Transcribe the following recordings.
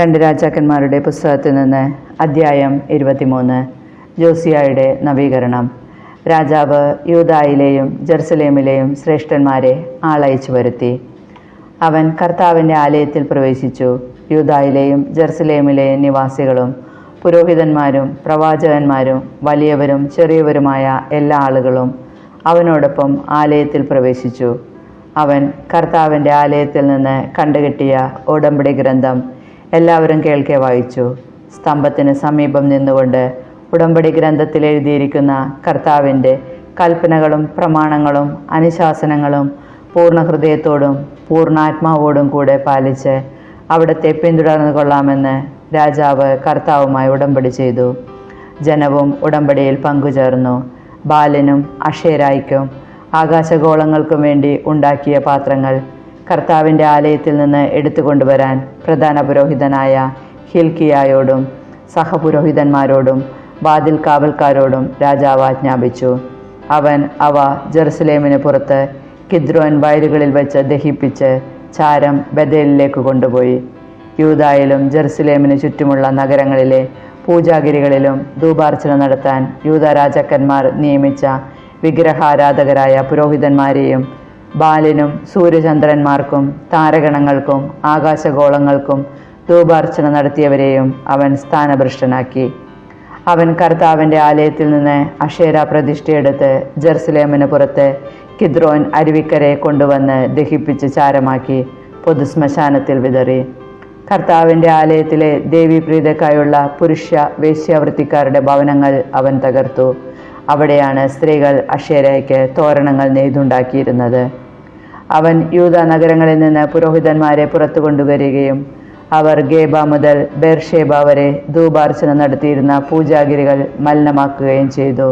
രണ്ട് രാജാക്കന്മാരുടെ പുസ്തകത്തിൽ നിന്ന് അദ്ധ്യായം ഇരുപത്തിമൂന്ന് ജോസിയായുടെ നവീകരണം. രാജാവ് യൂതായിലെയും ജെറുസലേമിലെയും ശ്രേഷ്ഠന്മാരെ ആളയച്ചു വരുത്തി. അവൻ കർത്താവിന്റെ ആലയത്തിൽ പ്രവേശിച്ചു. യൂതായിലെയും ജെറുസലേമിലെയും നിവാസികളും പുരോഹിതന്മാരും പ്രവാചകന്മാരും വലിയവരും ചെറിയവരുമായ എല്ലാ ആളുകളും അവനോടൊപ്പം ആലയത്തിൽ പ്രവേശിച്ചു. അവൻ കർത്താവിന്റെ ആലയത്തിൽ നിന്ന് കണ്ടുകെട്ടിയ ഉടമ്പടി ഗ്രന്ഥം എല്ലാവരും കേൾക്കെ വായിച്ചു. സ്തംഭത്തിന് സമീപം നിന്നുകൊണ്ട് ഉടമ്പടി ഗ്രന്ഥത്തിൽ എഴുതിയിരിക്കുന്ന കർത്താവിന്റെ കൽപ്പനകളും പ്രമാണങ്ങളും അനുശാസനങ്ങളും പൂർണ ഹൃദയത്തോടും പൂർണാത്മാവോടും കൂടെ പാലിച്ച് അവിടത്തെ പിന്തുടർന്നു കൊള്ളാമെന്ന് രാജാവ് കർത്താവുമായി ഉടമ്പടി ചെയ്തു. ജനവും ഉടമ്പടിയിൽ പങ്കുചേർന്നു. ബാലനും അക്ഷയരായിക്കും ആകാശഗോളങ്ങൾക്കും വേണ്ടി ഉണ്ടാക്കിയ പാത്രങ്ങൾ കർത്താവിന്റെ ആലയത്തിൽ നിന്ന് എടുത്തുകൊണ്ടുവരാൻ പ്രധാന പുരോഹിതനായ ഹിൽക്കിയായോടും സഹപുരോഹിതന്മാരോടും വാതിൽ കാവൽക്കാരോടും രാജാവ് ആജ്ഞാപിച്ചു. അവൻ അവ ജെറുസലേമിന് പുറത്ത് കിദ്രോൻ വയലുകളിൽ വെച്ച് ദഹിപ്പിച്ച് ചാരം ബദേലിലേക്ക് കൊണ്ടുപോയി. യൂതായിലും ജെറുസലേമിന് ചുറ്റുമുള്ള നഗരങ്ങളിലെ പൂജാഗിരികളിലും ധൂപാർച്ചന നടത്താൻ യൂത രാജാക്കന്മാർ നിയമിച്ച വിഗ്രഹാരാധകരായ പുരോഹിതന്മാരെയും ബാലിനും സൂര്യചന്ദ്രന്മാർക്കും താരഗണങ്ങൾക്കും ആകാശഗോളങ്ങൾക്കും ധൂപാർച്ചന നടത്തിയവരെയും അവൻ സ്ഥാനഭ്രഷ്ടനാക്കി. അവൻ കർത്താവിന്റെ ആലയത്തിൽ നിന്ന് അഷേര പ്രതിഷ്ഠയെടുത്ത് ജെറുസലേമിന് പുറത്ത് കിദ്രോൻ അരുവിക്കരെ കൊണ്ടുവന്ന് ദഹിപ്പിച്ച് ചാരമാക്കി പൊതുശ്മശാനത്തിൽ വിതറി. കർത്താവിന്റെ ആലയത്തിലെ ദേവീപ്രീതക്കായുള്ള പുരുഷ വേശ്യാവൃത്തിക്കാരുടെ ഭവനങ്ങൾ അവൻ തകർത്തു. അവിടെയാണ് സ്ത്രീകൾ അക്ഷേരയ്ക്ക് തോരണങ്ങൾ നെയ്തുണ്ടാക്കിയിരുന്നത്. അവൻ യൂത നഗരങ്ങളിൽ നിന്ന് പുരോഹിതന്മാരെ പുറത്തു കൊണ്ടുവരികയും അവർ ഗേബ മുതൽ ബേർഷേബ വരെ ധൂപാർച്ചന നടത്തിയിരുന്ന പൂജാഗിരികൾ മലിനമാക്കുകയും ചെയ്തു.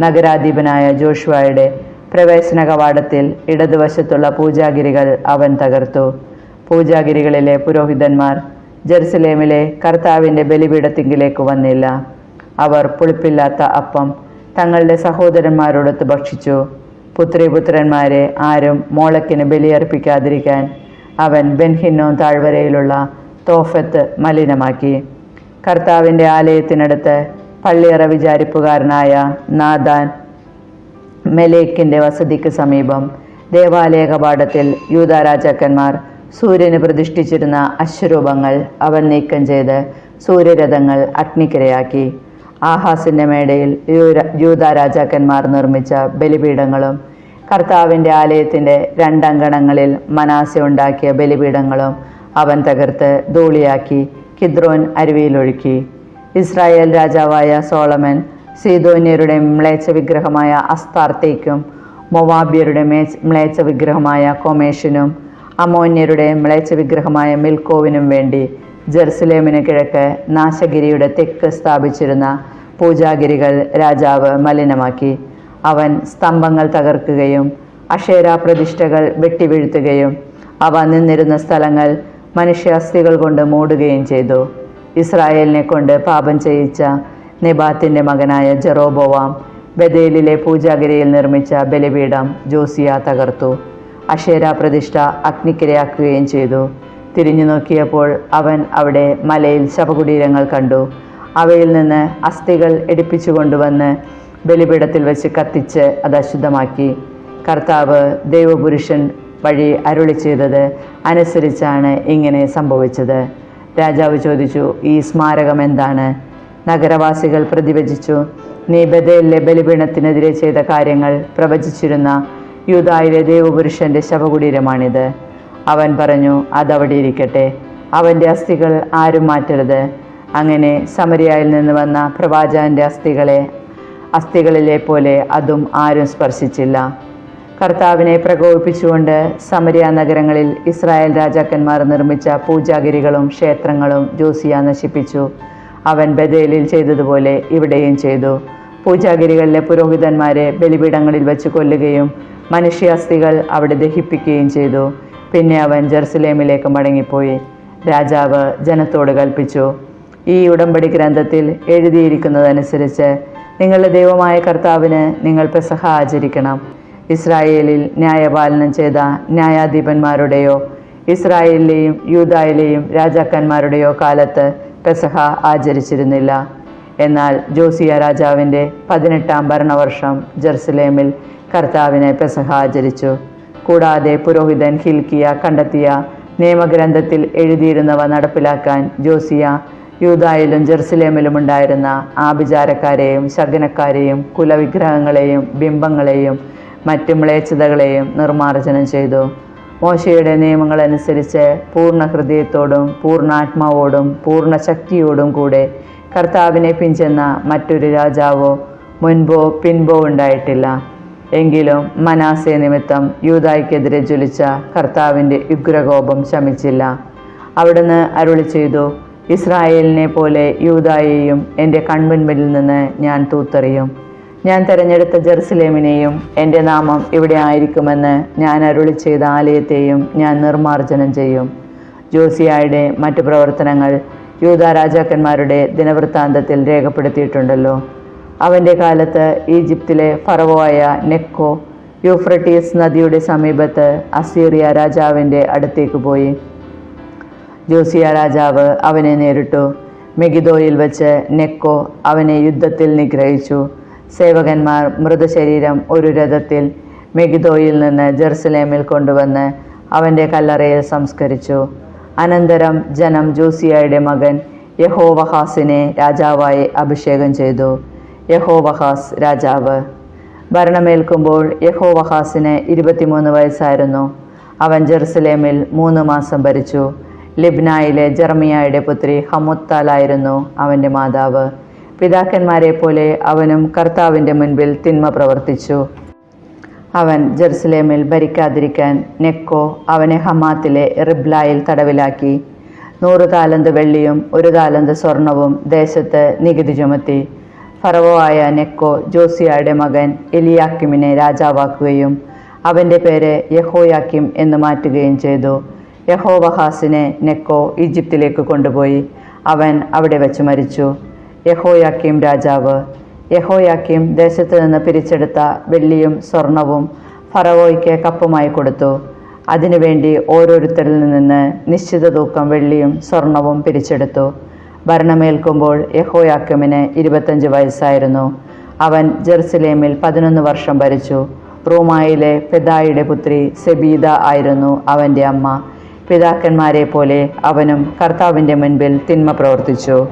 നഗരാധിപനായ ജോഷുവയുടെ പ്രവേശന കവാടത്തിൽ ഇടതുവശത്തുള്ള പൂജാഗിരികൾ അവൻ തകർത്തു. പൂജാഗിരികളിലെ പുരോഹിതന്മാർ ജെറുസലേമിലെ കർത്താവിന്റെ ബലിപീഠത്തിങ്കിലേക്ക് വന്നില്ല. അവർ പുളിപ്പില്ലാത്ത അപ്പം തങ്ങളുടെ സഹോദരന്മാരോടൊത്ത് ഭക്ഷിച്ചു. പുത്രിപുത്രന്മാരെ ആരും മോളക്കിന് ബലിയർപ്പിക്കാതിരിക്കാൻ അവൻ ബെൻഹിന്നോ താഴ്വരയിലുള്ള തോഫത്ത് മലിനമാക്കി. കർത്താവിന്റെ ആലയത്തിനടുത്ത് പള്ളിയറ വിചാരിപ്പുകാരനായ നാദാൻ മെലേക്കിന്റെ വസതിക്ക് സമീപം ദേവാലയ കപാടത്തിൽ യൂതാരാജാക്കന്മാർ സൂര്യന് പ്രതിഷ്ഠിച്ചിരുന്ന അശ്വരൂപങ്ങൾ അവൻ നീക്കം ചെയ്ത് സൂര്യരഥങ്ങൾ അഗ്നിക്കിരയാക്കി. ആഹാസിന്റെ മേടയിൽ യൂത രാജാക്കന്മാർ നിർമ്മിച്ച ബലിപീഠങ്ങളും കർത്താവിന്റെ ആലയത്തിന്റെ രണ്ടങ്കണങ്ങളിൽ മനാസ ഉണ്ടാക്കിയ ബലിപീഠങ്ങളും അവൻ തകർത്ത് ധൂളിയാക്കി കിദ്രോൻ അരുവിയിലൊഴുക്കി. ഇസ്രായേൽ രാജാവായ സോളമൻ സീതോന്യരുടെ മ്ലേച്ഛ വിഗ്രഹമായ അസ്താർത്തേക്കും മൊവാബ്യരുടെ മേച്ച് മ്ലേച്ഛ വിഗ്രഹമായ കൊമേഷിനും അമോന്യരുടെ മ്ലേച്ഛ വിഗ്രഹമായ മിൽക്കോവിനും വേണ്ടി ജെറുസലേമിന് കിഴക്ക് നാശഗിരിയുടെ തെക്ക് സ്ഥാപിച്ചിരുന്ന പൂജാഗിരികൾ രാജാവ് മലിനമാക്കി. അവൻ സ്തംഭങ്ങൾ തകർക്കുകയും അക്ഷേര പ്രതിഷ്ഠകൾ വെട്ടിവീഴ്ത്തുകയും അവ നിന്നിരുന്ന സ്ഥലങ്ങൾ മനുഷ്യാസ്ഥികൾ കൊണ്ട് മൂടുകയും ചെയ്തു. ഇസ്രായേലിനെ കൊണ്ട് പാപം ചെയ്യിച്ച നെബാത്തിന്റെ മകനായ ജെറോബോവാം ബദേലിലെ പൂജാഗിരിയിൽ നിർമ്മിച്ച ബലിപീഠം ജോസിയ തകർത്തു. അക്ഷേര പ്രതിഷ്ഠ അഗ്നിക്കിരയാക്കുകയും ചെയ്തു. തിരിഞ്ഞു നോക്കിയപ്പോൾ അവൻ അവിടെ മലയിൽ ശവകുടീരങ്ങൾ കണ്ടു. അവയിൽ നിന്ന് അസ്ഥികൾ എടുപ്പിച്ചു കൊണ്ടുവന്ന് ബലിപീഠത്തിൽ വെച്ച് കത്തിച്ച് അത് അശുദ്ധമാക്കി. കർത്താവ് ദൈവപുരുഷൻ വഴി അരുളി ചെയ്തത് അനുസരിച്ചാണ് ഇങ്ങനെ സംഭവിച്ചത്. രാജാവ് ചോദിച്ചു ഈ സ്മാരകം എന്താണ്? നഗരവാസികൾ പ്രതിവചിച്ചു നീ ബദയിലെ ബലിപീണത്തിനെതിരെ ചെയ്ത കാര്യങ്ങൾ പ്രവചിച്ചിരുന്ന യൂതായിലെ ദൈവപുരുഷന്റെ ശവകുടീരമാണിത്. അവൻ പറഞ്ഞു അതവിടെ ഇരിക്കട്ടെ. അവന്റെ അസ്ഥികൾ ആരും മാറ്റരുത്. അങ്ങനെ സമരിയായിൽ നിന്ന് വന്ന പ്രവാചകന്റെ അസ്ഥികളെ അസ്ഥികളിലെ പോലെ അതും ആരും സ്പർശിച്ചില്ല. കർത്താവിനെ പ്രകോപിപ്പിച്ചുകൊണ്ട് സമരിയ നഗരങ്ങളിൽ ഇസ്രായേൽ രാജാക്കന്മാർ നിർമ്മിച്ച പൂജാഗിരികളും ക്ഷേത്രങ്ങളും ജോസിയ നശിപ്പിച്ചു. അവൻ ബദേലിൽ ചെയ്തതുപോലെ ഇവിടെയും ചെയ്തു. പൂജാഗിരികളിലെ പുരോഹിതന്മാരെ ബലിപീഠങ്ങളിൽ വെച്ച് കൊല്ലുകയും മനുഷ്യാസ്ഥികൾ അവിടെ ദഹിപ്പിക്കുകയും ചെയ്തു. പിന്നെ അവൻ ജെറുസലേമിലേക്ക് മടങ്ങിപ്പോയി. രാജാവ് ജനത്തോട് കൽപ്പിച്ചു ഈ ഉടമ്പടി ഗ്രന്ഥത്തിൽ എഴുതിയിരിക്കുന്നതനുസരിച്ച് നിങ്ങളുടെ ദൈവമായ കർത്താവിന് നിങ്ങൾ പെസഹ ആചരിക്കണം. ഇസ്രായേലിൽ ന്യായപാലനം ചെയ്ത ന്യായാധിപന്മാരുടെയോ ഇസ്രായേലിലെയും യൂതായിലെയും രാജാക്കന്മാരുടെയോ കാലത്ത് പെസഹ ആചരിച്ചിരുന്നില്ല. എന്നാൽ ജോസിയ രാജാവിന്റെ പതിനെട്ടാം ഭരണവർഷം ജെറുസലേമിൽ കർത്താവിനെ പെസഹ ആചരിച്ചു. കൂടാതെ പുരോഹിതൻ ഹിൽക്കിയ കണ്ടെത്തിയ നിയമഗ്രന്ഥത്തിൽ എഴുതിയിരുന്നവ നടപ്പിലാക്കാൻ ജോസിയ യൂതായിലും ജെറുസലേമിലും ഉണ്ടായിരുന്ന ആഭിചാരക്കാരെയും ശകനക്കാരെയും കുലവിഗ്രഹങ്ങളെയും ബിംബങ്ങളെയും മറ്റു മ്ലേച്ഛതകളെയും നിർമ്മാർജനം ചെയ്തു. മോശയുടെ നിയമങ്ങളനുസരിച്ച് പൂർണ ഹൃദയത്തോടും പൂർണാത്മാവോടും പൂർണ ശക്തിയോടും കൂടെ കർത്താവിനെ പിഞ്ചെന്ന മറ്റൊരു രാജാവോ മുൻപോ പിൻപോ ഉണ്ടായിട്ടില്ല. എങ്കിലും മനാസെ നിമിത്തം യൂതായ്ക്കെതിരെ ജ്വലിച്ച കർത്താവിന്റെ ഉഗ്രകോപം ശമിച്ചില്ല. അവിടുന്ന് അരുളി ചെയ്തു ഇസ്രായേലിനെ പോലെ യൂതായെയും എന്റെ കൺമുൻപിൽ നിന്ന് ഞാൻ തൂത്തെറിയും. ഞാൻ തിരഞ്ഞെടുത്ത ജെറുസലേമിനെയും എന്റെ നാമം ഇവിടെ ആയിരിക്കുമെന്ന് ഞാൻ അരുളി ചെയ്ത ആലയത്തെയും ഞാൻ നിർമ്മാർജനം ചെയ്യും. ജോസിയായുടെ മറ്റു പ്രവർത്തനങ്ങൾ യൂത രാജാക്കന്മാരുടെ ദിനവൃത്താന്തത്തിൽ രേഖപ്പെടുത്തിയിട്ടുണ്ടല്ലോ. അവന്റെ കാലത്ത് ഈജിപ്തിലെ ഫറവോയായ നെക്കോ യൂഫ്രട്ടീസ് നദിയുടെ സമീപത്ത് അസീറിയ രാജാവിന്റെ അടുത്തേക്ക് പോയി. ജോസിയ രാജാവ് അവനെ നേരിട്ടു. മെഗിദോയിൽ വെച്ച് നെക്കോ അവനെ യുദ്ധത്തിൽ നിഗ്രഹിച്ചു. സേവകന്മാർ മൃതശരീരം ഒരു രഥത്തിൽ മെഗിദോയിൽ നിന്ന് ജെറുസലേമിൽ കൊണ്ടുവന്ന് അവന്റെ കല്ലറയിൽ സംസ്കരിച്ചു. അനന്തരം ജനം ജോസിയയുടെ മകൻ യഹോവഹാസിനെ രാജാവായി അഭിഷേകം ചെയ്തു. യഹോവഹാസ് രാജാവ്. ഭരണമേൽക്കുമ്പോൾ യഹോവഹാസിന് ഇരുപത്തിമൂന്ന് വയസ്സായിരുന്നു. അവൻ ജെറുസലേമിൽ മൂന്ന് മാസം ഭരിച്ചു. ലിബ്നായിലെ ജർമിയായുടെ പുത്രി ഹമുത്താലായിരുന്നു അവന്റെ മാതാവ്. പിതാക്കന്മാരെ പോലെ അവനും കർത്താവിന്റെ മുൻപിൽ തിന്മ പ്രവർത്തിച്ചു. അവൻ ജെറുസലേമിൽ ഭരിക്കാതിരിക്കാൻ നെക്കോ അവനെ ഹമാത്തിലെ റിബ്ലായിൽ തടവിലാക്കി. നൂറ് താലന്ത് വെള്ളിയും ഒരു താലന്ത് സ്വർണവും ദേശത്ത് നികുതി ചുമത്തി. ഫറവോ ആയ നെക്കോ ജോസിയായുടെ മകൻ എലിയാക്കിമിനെ രാജാവാക്കുകയും അവന്റെ പേര് യഹോയാക്കിം എന്ന് മാറ്റുകയും ചെയ്തു. യഹോവഹാസിനെ നെക്കോ ഈജിപ്തിലേക്ക് കൊണ്ടുപോയി. അവൻ അവിടെ വെച്ച് മരിച്ചു. യഹോയാക്കിം രാജാവ്. യഹോയാക്കിം ദേശത്ത് നിന്ന് പിരിച്ചെടുത്ത വെള്ളിയും സ്വർണവും ഫറവോയ്ക്ക് കപ്പുമായി കൊടുത്തു. അതിനുവേണ്ടി ഓരോരുത്തരിൽ നിന്ന് നിശ്ചിത തൂക്കം വെള്ളിയും സ്വർണവും പിരിച്ചെടുത്തു. ഭരണമേൽക്കുമ്പോൾ യഹോയാക്കിമിന് ഇരുപത്തഞ്ച് വയസ്സായിരുന്നു. അവൻ ജെറുസലേമിൽ പതിനൊന്ന് വർഷം ഭരിച്ചു. റൂമായിലെ പെദായുടെ പുത്രി സെബീദ ആയിരുന്നു അവന്റെ അമ്മ. പിതാക്കന്മാരെ പോലെ അവനും കർത്താവിന്റെ മുൻപിൽ തിന്മ പ്രവർത്തിച്ചു.